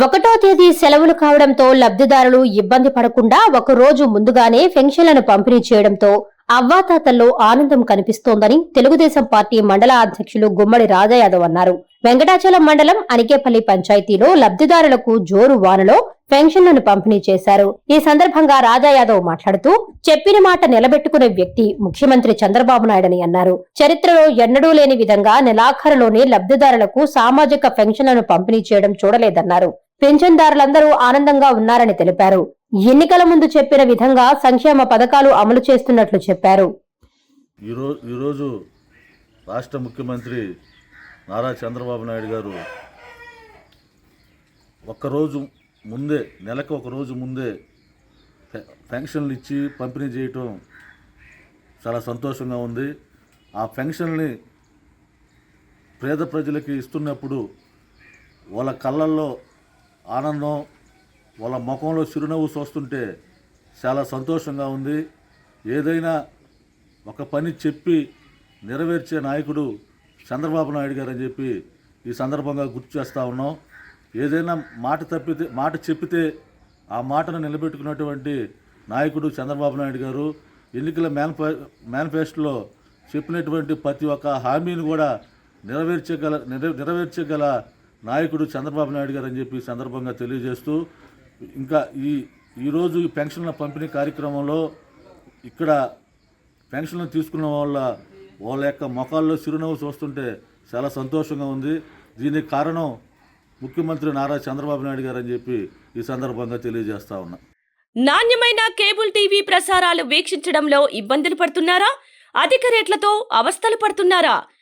ఒకటో తేదీ సెలవులు కావడంతో లబ్ధిదారులు ఇబ్బంది పడకుండా ఒక రోజు ముందుగానే పెన్షన్లను పంపిణీ చేయడంతో అవ్వాతాతల్లో ఆనందం కనిపిస్తోందని తెలుగుదేశం పార్టీ మండల అధ్యక్షులు గుమ్మడి రాజయాదవ్ అన్నారు. వెంకటాచలం మండలం అనికేపల్లి పంచాయతీలో లబ్ధిదారులకు జోరు వానలో పెన్షన్లను పంపిణీ చేశారు. ఈ సందర్భంగా రాజాయాదవ్ మాట్లాడుతూ చెప్పిన మాట నిలబెట్టుకునే వ్యక్తి ముఖ్యమంత్రి చంద్రబాబు నాయుడని అన్నారు. చరిత్రలో ఎన్నడూ లేని విధంగా నెలాఖరులోనే లబ్ధిదారులకు సామాజిక పెన్షన్లను పంపిణీ చేయడం చూడలేదన్నారు. పెన్షన్దారులందరూ ఆనందంగా ఉన్నారని తెలిపారు. ఎన్నికల ముందు చెప్పిన విధంగా సంక్షేమ పథకాలు అమలు చేస్తున్నట్లు చెప్పారు. ఈరోజు ఈరోజు రాష్ట్ర ముఖ్యమంత్రి నారా చంద్రబాబు నాయుడు గారు ఒక్కరోజు ముందే నెలకు ఒక రోజు ముందే పె- పెన్షన్లు ఇచ్చి పంపిణీ చేయటం చాలా సంతోషంగా ఉంది. ఆ పెన్షన్ని పేద ప్రజలకి ఇస్తున్నప్పుడు వాళ్ళ కళ్ళల్లో ఆనందం వాళ్ళ ముఖంలో చిరునవ్వు చూస్తుంటే చాలా సంతోషంగా ఉంది. ఏదైనా ఒక పని చెప్పి నెరవేర్చే నాయకుడు చంద్రబాబు నాయుడు గారు అని చెప్పి ఈ సందర్భంగా గుర్తు చేస్తూ ఉన్నాం. ఏదైనా మాట తప్పితే మాట చెప్పితే ఆ మాటను నిలబెట్టుకున్నటువంటి నాయకుడు చంద్రబాబు నాయుడు గారు ఎన్నికల మేనిఫె మేనిఫెస్టోలో చెప్పినటువంటి ప్రతి ఒక్క హామీని కూడా నెరవేర్చగల నెరవేర్చగల నాయకుడు చంద్రబాబు నాయుడు గారు అని చెప్పి సందర్భంగా తెలియజేస్తూ ఇంకా ఈ ఈరోజు ఈ పెన్షన్ల పంపిణీ కార్యక్రమంలో ఇక్కడ పెన్షన్లు తీసుకున్న వాళ్ళ వాళ్ళ యొక్క ముఖాల్లో చిరునవ్వు చూస్తుంటే చాలా సంతోషంగా ఉంది. దీనికి కారణం ముఖ్యమంత్రి నారా చంద్రబాబు నాయుడు గారు అని చెప్పి ఈ సందర్భంగా తెలియజేస్తా ఉన్నా. నాణ్యమైన కేబుల్ టీవీ ప్రసారాలు వీక్షించడంలో ఇబ్బందులు పడుతున్నారా? అధిక రేట్లతో అవస్థలు పడుతున్నారా?